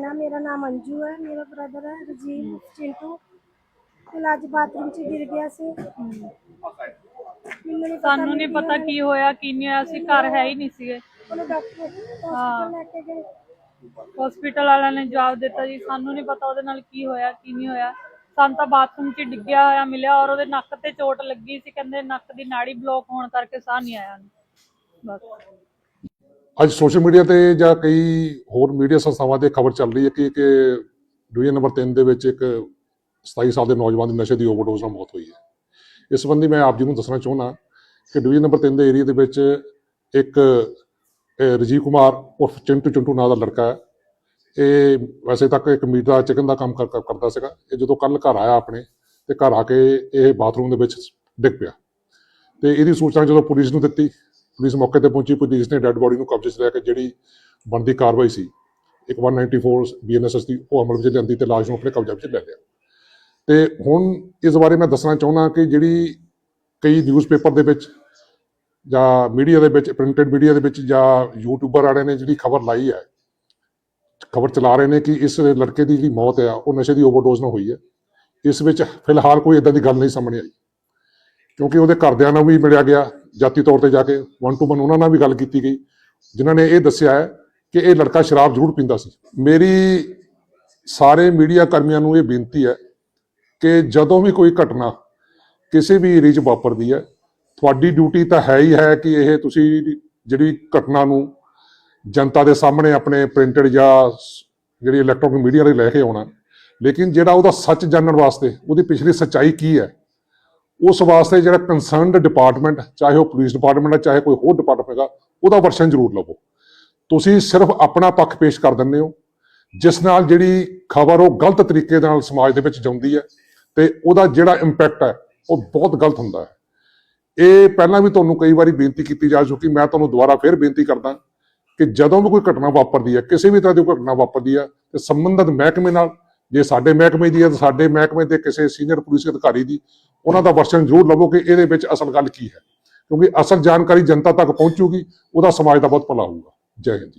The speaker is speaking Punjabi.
ਨਾਮ ਅੰਜੂ ਹੈ ਮੇਰਾ ਬ੍ਰਦਰ ਹੈ ਰਜੀਵ ਚਿੰਟੂ। ਕੱਲ ਅੱਜ ਬਾਥਰੂਮ 'ਚ ਗਿਰ ਗਿਆ ਸੀ। ਮੈਨੂੰ ਨਹੀਂ ਪਤਾ ਸਾਨੂੰ ਨਹੀਂ ਪਤਾ ਕੀ ਹੋਇਆ ਕੀ ਨਹੀਂ ਹੋਇਆ ਅਸੀਂ ਘਰ ਹੈ ਹੀ ਨਹੀਂ ਸੀਗੇ। ਉਹਨੂੰ ਡਾਕਟਰ ਹਸਪਤਾਲ ਲੈ ਕੇ ਗਏ। ਹਸਪੀਟਲ ਵਾਲਿਆਂ ਨੇ ਜਵਾਬ ਦਿੱਤਾ ਜੀ ਸਾਨੂੰ ਨਹੀਂ ਪਤਾ ਉਹਦੇ ਨਾਲ ਕੀ ਹੋਇਆ ਕੀ ਨਹੀਂ ਹੋਇਆ। ਸਾਨੂੰ ਤਾਂ ਬਾਥਰੂਮ 'ਚ ਡਿੱਗਿਆ ਹੋਇਆ ਮਿਲਿਆ ਔਰ ਉਹਦੇ ਨੱਕ ਤੇ ਚੋਟ ਲੱਗੀ ਸੀ ਕਹਿੰਦੇ ਨੱਕ ਦੀ ਨਾੜੀ ਬਲੌਕ ਹੋਣ ਕਰਕੇ ਸਾਹ ਨਹੀਂ ਆਇਆ ਬਸ। ਅੱਜ ਸੋਸ਼ਲ ਮੀਡੀਆ ਤੇ ਜਾਂ ਕਈ ਹੋਰ ਮੀਡੀਆ ਸੰਸਥਾਵਾਂ ਤੇ ਖਬਰ ਚੱਲ ਰਹੀ ਹੈ ਕਿ ਕਿ ਡਿਵੀਜ਼ਨ ਨੰਬਰ 3 ਦੇ ਵਿੱਚ ਇੱਕ 27 ਸਾਲ ਦੇ ਨੌਜਵਾਨ ਦੀ ਨਸ਼ੇ ਦੀ ਓਵਰਡੋਜ਼ ਨਾਲ ਮੌਤ ਹੋਈ ਹੈ। ਇਸ ਸੰਬੰਧੀ ਮੈਂ ਆਪ ਜੀ ਨੂੰ ਦੱਸਣਾ ਚਾਹੁੰਦਾ ਕਿ ਡਿਵੀਜ਼ਨ ਨੰਬਰ 3 ਦੇ ਏਰੀਆ ਦੇ ਵਿੱਚ ਇੱਕ ਅਹ, ਰਜੀਵ ਕੁਮਾਰ ਉਰਫ ਚਿੰਟੂ ਚਿੰਟੂ ਨਾਂ ਦਾ ਲੜਕਾ ਹੈ। ਇਹ ਵੈਸੇ ਤੱਕ ਇੱਕ ਮੀਟ ਦਾ ਚਿਕਨ ਦਾ ਕੰਮ ਕਰ- ਕਰਦਾ ਸੀਗਾ। ਇਹ ਜਦੋਂ ਕੱਲ ਘਰ ਆਇਆ ਆਪਣੇ ਤੇ ਘਰ ਆ ਕੇ ਇਹ ਬਾਥਰੂਮ ਦੇ ਵਿੱਚ ਡਿੱਗ ਪਿਆ। ਤੇ ਇਹਦੀ ਸੂਚਨਾ ਜਦੋਂ ਪੁਲਿਸ ਨੂੰ ਦਿੱਤੀ ਪੁਲਿਸ ਮੌਕੇ ਤੇ ਪਹੁੰਚੀ ਪੁਲਿਸ ਨੇ ਡੈੱਡ ਬੋਡੀ ਨੂੰ ਕਬਜ਼ੇ 'ਚ ਲੈ ਕੇ ਜਿਹੜੀ ਬਣਦੀ ਕਾਰਵਾਈ ਸੀ, ਇੱਕ 194 ਬੀਐਨਐਸਐਸ ਦੀ, ਉਹ ਅਮਲ ਵਿੱਚ ਲਿਆਂਦੀ ਤੇ ਲਾਸ਼ ਨੂੰ ਆਪਣੇ ਕਬਜ਼ੇ ਵਿੱਚ ਲੈ ਲਿਆ। ਤੇ ਹੁਣ ਇਸ ਬਾਰੇ ਮੈਂ ਦੱਸਣਾ ਚਾਹੁੰਦਾ ਕਿ ਜਿਹੜੀ ਕਈ ਨਿਊਜ਼ਪੇਪਰ ਦੇ ਵਿੱਚ ਜਾਂ ਮੀਡੀਆ ਦੇ ਵਿੱਚ ਪ੍ਰਿੰਟਡ ਮੀਡੀਆ ਦੇ ਵਿੱਚ ਜਾਂ ਯੂਟਿਊਬਰ ਵਾਲਿਆਂ ਨੇ ਜਿਹੜੀ ਖਬਰ ਲਾਈ ਹੈ, ਖਬਰ ਚਲਾ ਰਹੇ ਨੇ ਕਿ ਇਸ ਲੜਕੇ ਦੀ ਜਿਹੜੀ ਮੌਤ ਹੈ ਉਹ ਨਸ਼ੇ ਦੀ ਓਵਰਡੋਜ਼ ਨਾਲ ਹੋਈ ਹੈ। ਇਸ ਵਿੱਚ ਫਿਲਹਾਲ ਕੋਈ ਇਦਾਂ ਦੀ ਗੱਲ ਨਹੀਂ ਸਾਹਮਣੇ ਆਈ, ਕਿਉਂਕਿ ਉਹਦੇ ਘਰਦਿਆਂ ਨਾਲ ਵੀ ਮਿਲਿਆ ਗਿਆ। ਜਾਤੀ ਤੌਰ ਤੇ ਜਾ ਕੇ ਵਨ ਟੂ ਵਨ ਉਹਨਾਂ ਨਾਲ ਵੀ ਗੱਲ ਕੀਤੀ ਗਈ, ਜਿਨ੍ਹਾਂ ਨੇ ਇਹ ਦੱਸਿਆ ਹੈ ਕਿ ਇਹ ਲੜਕਾ ਸ਼ਰਾਬ ਜ਼ਰੂਰ ਪੀਂਦਾ ਸੀ। ਮੇਰੀ ਸਾਰੇ ਮੀਡੀਆ ਕਰਮੀਆਂ ਨੂੰ ਇਹ ਬੇਨਤੀ ਹੈ ਕਿ ਜਦੋਂ ਵੀ ਕੋਈ ਘਟਨਾ ਕਿਸੇ ਵੀ ਏਰੀਆ 'ਚ ਵਾਪਰਦੀ ਹੈ, ਤੁਹਾਡੀ ਡਿਊਟੀ ਤਾਂ ਹੈ ਹੀ ਹੈ ਕਿ ਇਹ ਤੁਸੀਂ ਜਿਹੜੀ ਘਟਨਾ ਨੂੰ ਜਨਤਾ ਦੇ ਸਾਹਮਣੇ ਆਪਣੇ ਪ੍ਰਿੰਟਡ ਜਾਂ ਜਿਹੜੀ ਇਲੈਕਟ੍ਰੋਨਿਕ ਮੀਡੀਆ ਦੇ ਲੈ ਕੇ ਆਉਣਾ। ਲੇਕਿਨ ਜਿਹੜਾ ਉਹਦਾ ਸੱਚ ਜਾਣਨ ਵਾਸਤੇ, ਉਹਦੀ ਪਿਛਲੀ ਸੱਚਾਈ ਕੀ ਹੈ? ਉਸ ਵਾਸਤੇ ਜਿਹੜਾ ਕੰਸਰਨਡ ਡਿਪਾਰਟਮੈਂਟ ਚਾਹੇ ਉਹ ਪੁਲਿਸ ਡਿਪਾਰਟਮੈਂਟ ਹੈ, ਚਾਹੇ ਕੋਈ ਹੋਰ ਡਿਪਾਰਟਮੈਂਟ ਹੈਗਾ, ਉਹਦਾ ਵਰਸ਼ਨ ਜ਼ਰੂਰ ਲਵੋ। ਤੁਸੀਂ ਸਿਰਫ ਆਪਣਾ ਪੱਖ ਪੇਸ਼ ਕਰ ਦਿੰਦੇ ਹੋ, ਜਿਸ ਨਾਲ ਜਿਹੜੀ ਖਬਰ ਉਹ ਗਲਤ ਤਰੀਕੇ ਨਾਲ ਸਮਾਜ ਦੇ ਵਿੱਚ ਜਾਂਦੀ ਹੈ ਤੇ ਉਹਦਾ ਜਿਹੜਾ ਇੰਪੈਕਟ ਹੈ, ਉਹ ਬਹੁਤ ਗਲਤ ਹੁੰਦਾ ਹੈ। ਇਹ ਪਹਿਲਾਂ ਵੀ ਤੁਹਾਨੂੰ ਕਈ ਵਾਰੀ ਬੇਨਤੀ ਕੀਤੀ ਜਾ ਚੁੱਕੀ, ਮੈਂ ਤੁਹਾਨੂੰ ਦੁਬਾਰਾ ਫਿਰ ਬੇਨਤੀ ਕਰਦਾ ਕਿ ਜਦੋਂ ਵੀ ਕੋਈ ਘਟਨਾ ਵਾਪਰਦੀ ਹੈ, ਕਿਸੇ ਵੀ ਤਰ੍ਹਾਂ ਦੀ ਕੋਈ ਘਟਨਾ ਵਾਪਰਦੀ ਹੈ, ਤੇ ਸੰਬੰਧਿਤ ਮਹਿਕਮੇ ਨਾਲ, ਜੇ ਸਾਡੇ ਮਹਿਕਮੇ ਦੀ ਹੈ, ਤਾਂ ਸਾਡੇ ਮਹਿਕਮੇ ਦੇ ਕਿਸੇ ਸੀਨੀਅਰ ਪੁਲਿਸ ਅਧਿਕਾਰੀ ਦੀ ਉਹਨਾਂ ਦਾ ਵਰਸ਼ਨ ਜ਼ਰੂਰ ਲਵੋ ਕਿ ਇਹਦੇ ਵਿੱਚ ਅਸਲ ਗੱਲ ਕੀ ਹੈ। ਕਿਉਂਕਿ ਅਸਲ ਜਾਣਕਾਰੀ ਜਨਤਾ ਤੱਕ ਪਹੁੰਚੂਗੀ, ਉਹਦਾ ਸਮਾਜ ਦਾ ਬਹੁਤ ਭਲਾ ਹੋਊਗਾ। ਜੈ ਹਿੰਦ ਜੀ।